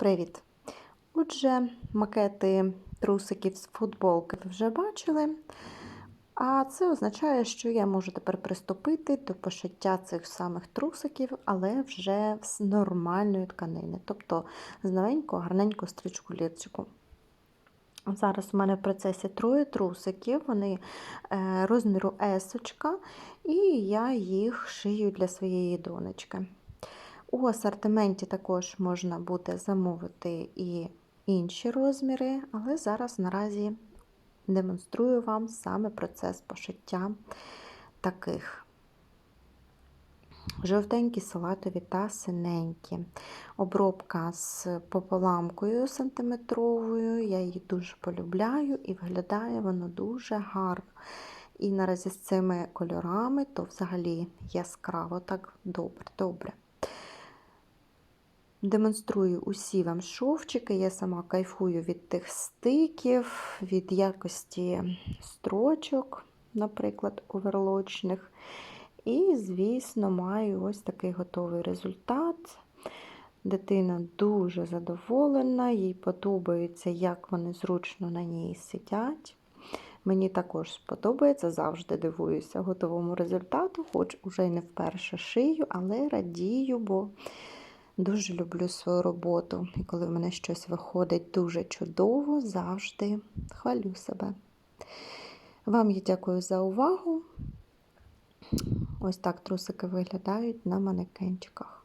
Привіт! Отже, макети трусиків з футболки ви вже бачили. А це означає, що я можу тепер приступити до пошиття цих самих трусиків, але вже з нормальної тканини, тобто з новенького, гарненького стрічку лірчику. Зараз у мене в процесі троє трусиків, вони е, розміру есочка, і я їх шию для своєї донечки. У асортименті також можна буде замовити і інші розміри, але зараз наразі демонструю вам саме процес пошиття таких. Жовтенькі салатові та синенькі. Обробка з пополамкою сантиметровою. Я її дуже полюбляю і виглядає воно дуже гарно. І наразі з цими кольорами, то взагалі яскраво так добре. добре. Демонструю усі вам шовчики. Я сама кайфую від тих стиків, від якості строчок, наприклад, оверлочних. І, звісно, маю ось такий готовий результат. Дитина дуже задоволена, їй подобається, як вони зручно на ній сидять. Мені також сподобається, завжди дивуюся готовому результату, хоч уже й не вперше шию, але радію, бо дуже люблю свою роботу. І коли в мене щось виходить дуже чудово, завжди хвалю себе. Вам я дякую за увагу. Ось так трусики виглядають на манекенчиках.